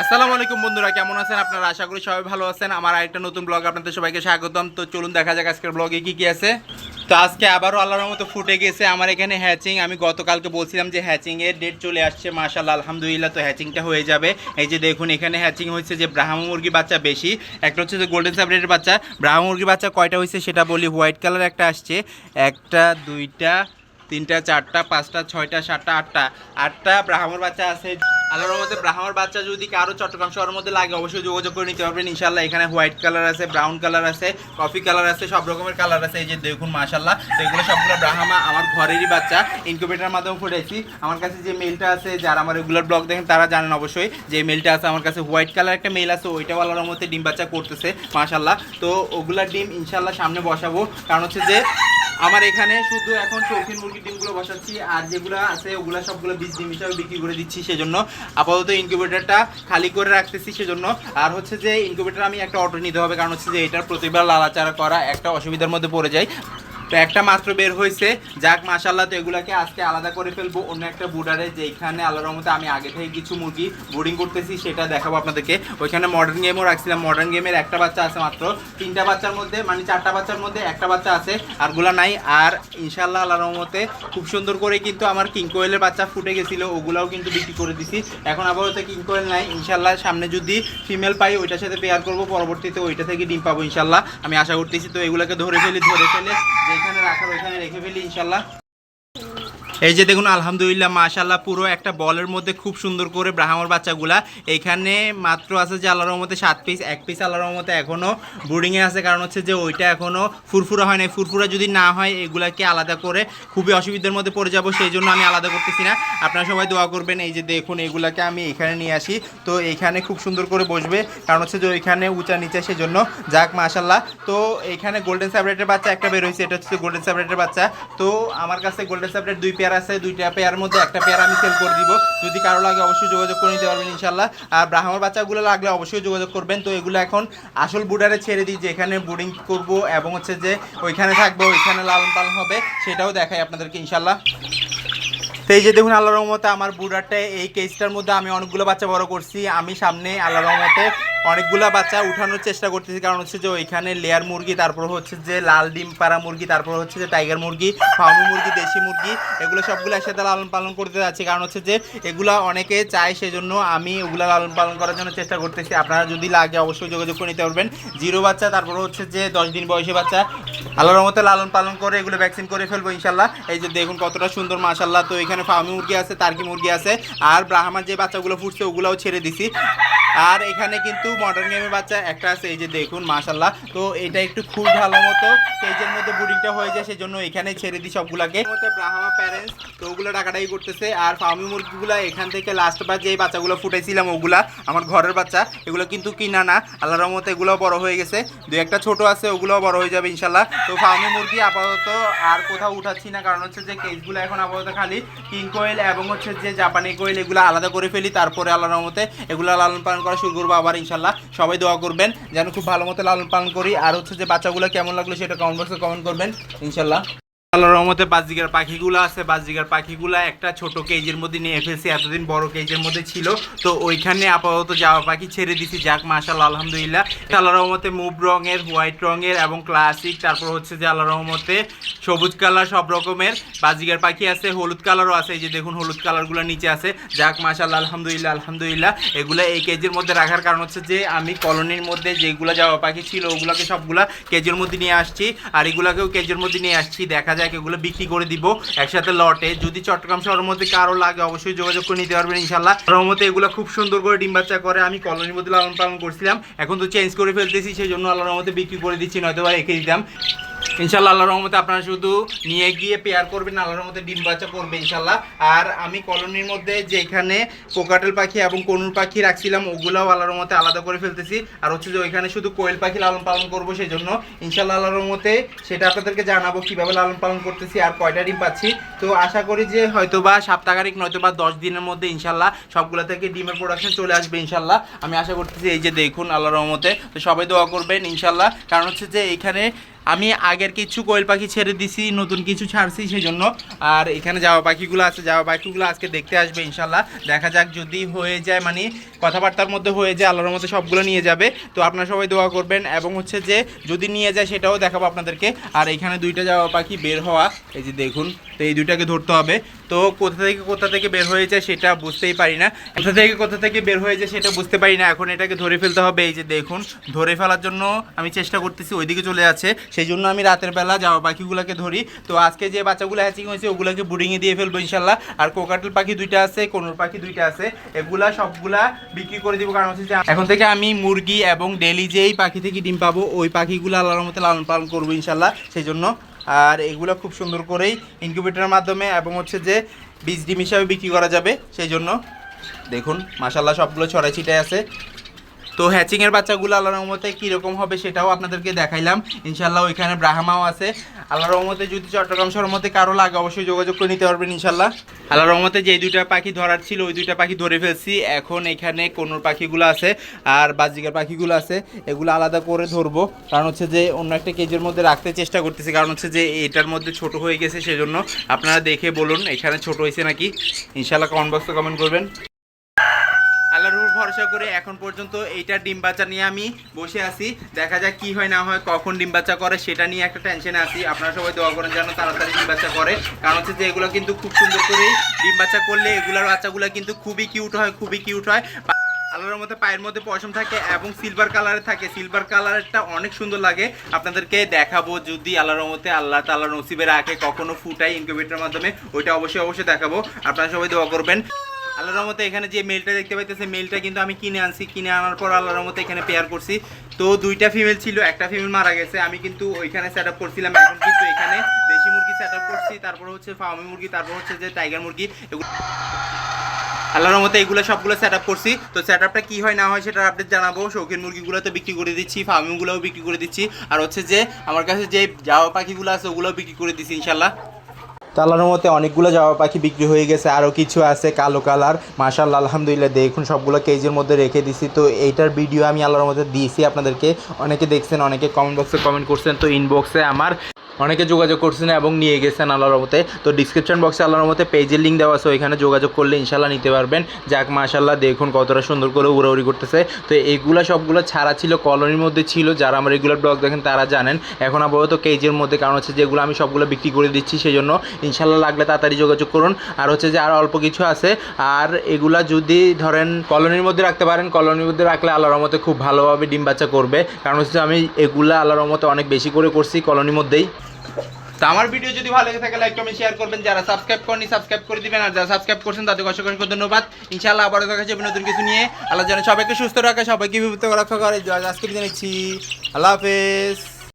আসসালামু আলাইকুম বন্ধুরা, কেমন আছেন আপনারা? আশা করি সবাই ভালো আছেন। আমার আরেকটা নতুন ব্লগ আপনাদের সবাইকে স্বাগতম। তো চলুন দেখা যাক আজকের ব্লগে কি কি আছে। তো আজকে আবারও আল্লাহর মতো ফুটে গেছে আমার এখানে হ্যাচিং আমি গতকালকে বলছিলাম যে হ্যাচিং এর ডেট চলে আসছে মাশাল আলহামদুলিল্লাহ তো হ্যাচিংটা হয়ে যাবে। এই যে দেখুন, এখানে হ্যাচিং হয়েছে যে ব্রাহ্মা মুরগি বাচ্চা বেশি। একটা হচ্ছে যে গোল্ডেন সাবরেটের বাচ্চা। ব্রাহ্মা মুরগি বাচ্চা কয়টা হয়েছে সেটা বলি হোয়াইট কালার একটা আসছে। একটা, দুইটা, তিনটা, চারটা, পাঁচটা, ছয়টা, সাতটা, আটটা। আটটা ব্রাহ্মর বাচ্চা আছে আল্লাহর মধ্যে ব্রাহ্মর বাচ্চা যদি কারও চট্টগ্রাম শহরের মধ্যে লাগে, অবশ্যই যোগাযোগ করে নিতে পারবেন। ইনশাল্লাহ এখানে হোয়াইট কালার আছে, ব্রাউন কালার আছে, কফি কালার আছে, সব রকমের কালার আছে। এই যে দেখুন মাশাল্লাহ এগুলো সবগুলো ব্রাহ্মা আমার ঘরেরই বাচ্চা। ইনকিউবেটার মাধ্যমে ফুটেছি আমার কাছে যে মেলটা আছে, যারা আমার রেগুলার ব্লগ দেখেন, তারা জানেন অবশ্যই যে মেলটা আছে, আমার কাছে হোয়াইট কালার একটা মেল আছে, ওইটাও আল্লাহর মধ্যে ডিম বাচ্চা করতেছে মাশাল্লাহ তো ওগুলার ডিম ইনশাল্লাহ সামনে বসাবো। কারণ হচ্ছে যে আমার এখানে শুধু এখন শৌখিন মুরগির ডিমগুলো বসাচ্ছি, আর যেগুলো আছে ওগুলো সবগুলো বীজ ডিম হিসাবে বিক্রি করে দিচ্ছি সেজন্য। আপাতত ইনকিউবেটারটা খালি করে রাখতেছি সেজন্য। আর হচ্ছে যে ইনকিউবেটার আমি একটা অটো নিতে হবে, কারণ হচ্ছে যে এটার প্রতিবার লালাচারা করা একটা অসুবিধার মধ্যে পড়ে যায় তো একটা মাত্র বের হয়েছে। যাক মাশাল্লাহ তো এগুলাকে আজকে আলাদা করে ফেলব। অন্য একটা বুডারে যেখানে আল্লাহর রহমতে আমি আগে থেকে কিছু মুরগি বোর্ডিং করতেছি, সেটা দেখাবো আপনাদেরকে। ওইখানে মডার্ন গেমও রাখছিলাম। মডার্ন গেমের একটা বাচ্চা আছে মাত্র। তিনটা বাচ্চার মধ্যে মানে চারটা বাচ্চার মধ্যে একটা বাচ্চা আছে, আরগুলা নাই। আর ইনশাল্লাহ আল্লাহর রহমতে খুব সুন্দর করে কিন্তু আমার কিং কোয়েলের বাচ্চা ফুটে গেছিল, ওগুলাও কিন্তু বিক্রি করে দিছি। এখন আপাতত কিং কোয়েল নাই। ইনশাল্লাহ সামনে যদি ফিমেল পাই, ওইটার সাথে পেয়ার করব। পরবর্তীতে ওইটা থেকে ডিম পাবো ইনশাল্লাহ আমি আশা করতেছি তো এগুলোকে ধরে ফেলি, ধরে ফেলে যেখানে রাখার ওইখানে রেখে ফেলি ইনশাল্লাহ। এই যে দেখুন, আলহামদুলিল্লাহ মাশাল্লাহ পুরো একটা বলের মধ্যে খুব সুন্দর করে ব্রাহ্মর বাচ্চাগুলা। এখানে মাত্র আছে যে আল্লাহর রহমতে সাত পিস এক পিস আল্লাহর রহমতে এখনও বোর্ডিংয়ে আছে। কারণ হচ্ছে যে ওইটা এখনও ফুরফুরা হয় না ফুরফুরা যদি না হয়, এগুলাকে আলাদা করে খুবই অসুবিধার মধ্যে পড়ে যাব, সেই জন্য আমি আলাদা করতেছি না। আপনারা সবাই দোয়া করবেন, এই যে দেখুন, এগুলাকে আমি এখানে নিয়ে আসি। তো এখানে খুব সুন্দর করে বসবে। কারণ হচ্ছে যে ওইখানে উঁচা নিচে সেজন্য যাক মাশাল্লাহ তো এখানে গোল্ডেন স্যাবরেটের বাচ্চা একটা বের হয়েছে। এটা হচ্ছে গোল্ডেন স্যাবরেটের বাচ্চা। তো আমার কাছে গোল্ডেন স্যাবরেট দুই পেয়ার আছে, দুইটা পেয়ার মধ্যে একটা পেয়ার আমি সেল করে দিব। যদি কারও লাগে অবশ্যই যোগাযোগ করে নিতে পারবেন ইনশাল্লাহ আর ব্রাহ্মণ বাচ্চাগুলো লাগলে অবশ্যই যোগাযোগ করবেন। তো এগুলো এখন আসল বুডারে ছেড়ে দিই যে এখানে বোর্ডিং করব এবং হচ্ছে যে ওইখানে থাকব, ওইখানে লালন পালন হবে, সেটাও দেখাই আপনাদেরকে ইনশাল্লাহ তো এই যে দেখুন আল্লাহ রহমতে আমার বুড়াটা এই কেসটার মধ্যে আমি অনেকগুলো বাচ্চা বড় করছি। আমি সামনে আল্লাহ রহমতে অনেকগুলো বাচ্চা উঠানোর চেষ্টা করতেছি, কারণ হচ্ছে যে ওইখানে লেয়ার মুরগি, তারপর হচ্ছে যে লাল ডিম পাড়া মুরগি, তারপর হচ্ছে যে টাইগার মুরগি, ফার্মি মুরগি, দেশি মুরগি, এগুলো সবগুলো একসাথে লালন পালন করতে যাচ্ছি। কারণ হচ্ছে যে এগুলো অনেকে চায়, সেজন্য আমি ওগুলো লালন পালন করার জন্য চেষ্টা করতেছি। আপনারা যদি লাগে অবশ্যই যোগাযোগ করে নিতে পারবেন। জিরো বাচ্চা, তারপর হচ্ছে যে দশ দিন বয়সী বাচ্চা। আল্লাহর রহমতে লালন পালন করে এগুলো ভ্যাকসিন করে ফেলব ইনশাল্লাহ এই যে দেখুন কতটা সুন্দর মাশাল্লাহ তো এখানে ফার্মি মুরগি আছে তার্কি মুরগি আছে। আর ব্রাহ্মার যে বাচ্চাগুলো ফুটছে, ওগুলোও ছেড়ে দিছি। আর এখানে কিন্তু মডার্ন গেমের বাচ্চা একটা আছে, এই যে দেখুন মাশাল্লাহ তো এটা একটু খুব ভালো মতো কেজের মধ্যে বুডিংটা হয়ে যায়, সেজন্য এখানে ছেড়ে দিই সবগুলাকে। মধ্যে ব্রাহ্মা প্যারেন্টস তো ওগুলো টাকাটাই করতেছে, আর ফার্মি মুরগিগুলো এখান থেকে লাস্ট বার যে বাচ্চাগুলো ফুটাইছিলাম, ওগুলা আমার ঘরের বাচ্চা, এগুলো কিন্তু কিনা না আল্লাহ রহমতে এগুলো বড় হয়ে গেছে। দু একটা ছোট আছে ওগুলো বড় হয়ে যাবে ইনশাল্লাহ তো ফার্মি মুরগি আপাতত আর কোথাও উঠাচ্ছি না, কারণ হচ্ছে যে কেসগুলো এখন আপাতত খালি কিং কোয়েল এবং হচ্ছে যে জাপানি কোয়েল এগুলো আলাদা করে ফেলি, তারপরে আল্লাহ রহমতে এগুলো লালন পালন করা শুরু করব আবার ইনশাল্লাহ সবাই দোয়া করবেন, যেন খুব ভালো মতো লালন পালন করি। আর হচ্ছে যে বাচ্চাগুলো কেমন লাগল সেটা কমেন্ট বক্সে কমেন্ট করবেন ইনশাল্লাহ আল্লাহর রহমতে বাজজিগার পাখিগুলো আছে বাজজিগার পাখিগুলো একটা ছোট কেজের মধ্যে নিয়ে ফেলছি, এতদিন বড় কেজের মধ্যে ছিল। তো ওইখানে আপাতত যাওয়া পাখি ছেড়ে দিছি, যাক মাশাল্লাহ আলহামদুলিল্লাহ। আল্লাহ রহমতে মুভ রঙের, হোয়াইট রঙের এবং ক্লাসিক, তারপর হচ্ছে যে আল্লাহ রহমতে সবুজ কালার সব রকমের বাজিগার পাখি আছে, হলুদ কালারও আছে, এই যে দেখুন হলুদ কালারগুলো নিচে আছে। যাক মাশাল্লাহ আলহামদুলিল্লাহ আলহামদুলিল্লাহ। এগুলো এই কেজির মধ্যে রাখার কারণ হচ্ছে যে আমি কলোনির মধ্যে যেগুলো যাওয়া পাখি ছিল, ওগুলোকে সবগুলা কেজির মধ্যে নিয়ে আসছি, আর এগুলোকেও কেজির মধ্যে নিয়ে আসছি। দেখা যায় এগুলো বিক্রি করে দিব, একসাথে লটে। যদি চট্টগ্রাম শহরের মধ্যে কারও লাগে, অবশ্যই যোগাযোগ করে নিতে পারবেন ইনশাল্লাহ রহমতে এগুলো খুব সুন্দর করে ডিম বাচ্চা করে। আমি কলোনির মধ্যে লালন পালন করছিলাম। এখন তো চেঞ্জ করে ফেলতেছি, সেই জন্য আল্লাহর রহমতে বিক্রি করে দিচ্ছি নয়তো বা রেখে দিতাম। ইনশাল্লাহ আল্লাহর রহমতে আপনারা শুধু নিয়ে গিয়ে পেয়ার করবেন, আল্লাহর রহমতে ডিম বাচ্চা করবে ইনশাল্লাহ আর আমি কলোনির মধ্যে যেখানে কোকাটেল পাখি এবং কনুর পাখি রাখছিলাম, ওগুলাও আল্লাহর রহমতে আলাদা করে ফেলতেছি। আর হচ্ছে যে ওইখানে শুধু কোয়েল পাখি লালন পালন করব সেই জন্য ইনশাল্লাহ আল্লাহর রহমতে সেটা আপনাদেরকে জানাব, কীভাবে লালন পালন করতেছি আর কয়টা ডিম পাচ্ছি। তো আশা করি যে হয়তো বা সাপ্তাহিক নয়তো বা দশ দিনের মধ্যে ইনশাল্লাহ সবগুলো থেকে ডিমের প্রোডাকশন চলে আসবে ইনশাল্লাহ আমি আশা করতেছি এই যে দেখুন আল্লাহর রহমতে, তো সবাই দোয়া করবেন ইনশাল্লাহ কারণ হচ্ছে যে এখানে আমি আগের কিছু কোয়েল পাখি ছেড়ে দিছি, নতুন কিছু ছাড়ছি সেই জন্য আর এখানে যাওয়া পাখিগুলো আছে যাওয়া পাখিগুলো আজকে দেখতে আসবে ইনশাল্লাহ। দেখা যাক যদি হয়ে যায় মানে কথাবার্তার মধ্যে হয়ে যায়, আল্লাহর মধ্যে সবগুলো নিয়ে যাবে। তো আপনারা সবাই দোয়া করবেন এবং হচ্ছে যে যদি নিয়ে যায় সেটাও দেখাবো আপনাদেরকে। আর এখানে দুইটা যাওয়া পাখি বের হওয়া, এই যে দেখুন, তো এই দুইটাকে ধরতে হবে। তো কোথা থেকে কোথা থেকে বের হয়ে যায় সেটা বুঝতেই পারি না। কোথা থেকে কোথা থেকে বের হয়ে যায় সেটা বুঝতে পারি না। এখন এটাকে ধরে ফেলতে হবে, এই যে দেখুন, ধরে ফেলার জন্য আমি চেষ্টা করতেছি, ওইদিকে চলে যাচ্ছে। সেই জন্য আমি রাতের বেলা যাওয়া পাখিগুলোকে ধরি। তো আজকে যে বাচ্চাগুলো হ্যাচিং হয়েছে, ওগুলোকে বুডিংয়ে দিয়ে ফেলব ইনশাল্লাহ। আর কোকাটেল পাখি দুইটা আছে কোনোর পাখি দুইটা আছে। এগুলা সবগুলা বিক্রি করে দিব, কারণ হচ্ছে যে এখন থেকে আমি মুরগি এবং ডেলি যেই পাখি থেকে ডিম পাবো, ওই পাখিগুলো আল্লাহর মতো লালন পালন করব ইনশাল্লাহ সেই জন্য আর এগুলো খুব সুন্দর করেই ইনকিউবেটরের মাধ্যমে এবং হচ্ছে যে বীজ ডিম হিসাবে বিক্রি করা যাবে। সেই জন্য দেখুন মাসাল্লাহ সবগুলো ছড়াই ছিটাই আছে। তো হ্যাচিংয়ের বাচ্চাগুলো আল্লাহর রহমতে কীরকম হবে সেটাও আপনাদেরকে দেখাইলাম। ইনশাল্লাহ ওইখানে ব্রাহ্মাও আছে। আল্লাহর রহমতে যদি চট্টগ্রাম শহরের মধ্যে কারও লাগে, অবশ্যই যোগাযোগ করে নিতে পারবেন ইনশাল্লাহ আল্লাহর রহমতে যে দুইটা পাখি ধরার ছিল, ওই দুইটা পাখি ধরে ফেলছি। এখন এখানে কোনোর পাখিগুলো আছে আর বাজিকার পাখিগুলো আছে, এগুলো আলাদা করে ধরবো। কারণ হচ্ছে যে অন্য একটা কেজের মধ্যে রাখতে চেষ্টা করতেছি। কারণ হচ্ছে যে এটার মধ্যে ছোট হয়ে গেছে, সেজন্য আপনারা দেখে বলুন, এখানে ছোট হয়েছে নাকি? ইনশাল্লাহ কমেন্ট বক্সে কমেন্ট করবেন। ভরসা করে এখন পর্যন্ত এইটা ডিম বাচ্চা নিয়ে আমি বসে আছি। দেখা যাক কি হয় না হয়, কখন ডিম বাচ্চা করে সেটা নিয়ে একটা টেনশনে আছি। আপনারা সবাই দোয়া করেন যেন তাড়াতাড়ি ডিম বাচ্চা করে। কারণ হচ্ছে যে এগুলো কিন্তু খুব সুন্দর করে ডিম বাচ্চা করলে এগুলোর বাচ্চাগুলো কিন্তু খুবই কিউট হয়, খুবই কিউট হয়। আল্লাহর মধ্যে, পায়ের মধ্যে পশম থাকে এবং সিলভার কালারে থাকে। সিলভার কালারটা অনেক সুন্দর লাগে। আপনাদেরকে দেখাবো যদি আল্লাহর মধ্যে আল্লাহ তাল্লাহ নসিবে রাখে, কখনো ফুটাই ইনকিউবেটরের মাধ্যমে, ওইটা অবশ্যই অবশ্যই দেখাবো। আপনারা সবাই দোয়া করবেন। আল্লাহর রহমতে এখানে যে মেলটা দেখতে পাইতেছে মেলটা কিন্তু আমি কিনে আনছি। কিনে আনার পর আল্লাহর রহমতে এখানে পেয়ার করছি। তো দুইটা ফিমেল ছিল, একটা ফিমেল মারা গেছে। আমি কিন্তু ওইখানে সেট আপ করছিলাম, এখন কিন্তু এখানে দেশি মুরগি সেট আপ করছি। তারপর হচ্ছে ফার্মি মুরগি, তারপর হচ্ছে যে টাইগার মুরগি আল্লাহর মতো এগুলো সবগুলো সেট আপ করছি। তো সেট আপটা কী হয়, না হয় সেটার আপডেট জানাব। শৌখিন মুরগিগুলো তো বিক্রি করে দিচ্ছি ফার্মিংগুলোও বিক্রি করে দিচ্ছি। আর হচ্ছে যে, আমার কাছে যে যাওয়া পাখিগুলো আছে, ওগুলোও বিক্রি করে দিচ্ছি ইনশাল্লাহ তো আল্লাহর মতে অনেকগুলো জবা পাখি বিক্রি হয়ে গেছে আরও কিছু আছে, কালো কালার। মাশাল্লাহ আলহামদুলিল্লাহ, দেখুন সবগুলো কেজের মধ্যে রেখে দিছি। তো এইটার ভিডিও আমি আল্লাহর মধ্যে দিয়েছি আপনাদেরকে। অনেকে দেখছেন, অনেকে কমেন্ট বক্সে কমেন্ট করছেন। তো ইনবক্সে আমার অনেকে যোগাযোগ করছেন এবং নিয়ে গেছেন আল্লাহর মতে তো ডিসক্রিপশন বক্সে আল্লাহর মতে পেজের লিঙ্ক দেওয়া আছে, ওইখানে যোগাযোগ করলে ইনশাল্লাহ নিতে পারবেন। যাক মাশাল্লাহ দেখুন কতটা সুন্দর করে উড়াউড়ি করতেছে। তো এইগুলো সবগুলো ছাড়া ছিল কলোনির মধ্যে ছিল, যারা আমার রেগুলার ব্লগ দেখেন তারা জানেন। এখন আপাতত কেজের মধ্যে, কারণ হচ্ছে যেগুলো আমি সবগুলো বিক্রি করে দিচ্ছি সেই জন্য ইনশাল্লাহ লাগলে তাড়াতাড়ি যোগাযোগ করুন। আর হচ্ছে যে আর অল্প কিছু আছে, আর এগুলা যদি ধরেন কলোনির মধ্যে রাখতে পারেন কলোনির মধ্যে রাখলে আল্লাহর মতে খুব ভালোভাবে ডিম বাচ্চা করবে। কারণ হচ্ছে আমি এগুলা আল্লাহর মতে অনেক বেশি করে করছি কলোনির মধ্যেই। তো আমার ভিডিও যদি ভালো লেগে থাকে লাইক কমেন্ট শেয়ার করবেন। যারা সাবস্ক্রাইব করেনি সাবস্ক্রাইব করে দিবেন। আর যারা সাবস্ক্রাইব করছেন, তাদেরকে অসংখ্য অসংখ্য ধন্যবাদ। ইনশাআল্লাহ আবারও দেখা যাবে নতুন কিছু নিয়ে। আল্লাহ যেন সবাইকে সুস্থ রাখে, সবাইকে বিপদ রক্ষা করে। আজকে বিদায় আল্লাহ হাফেজ।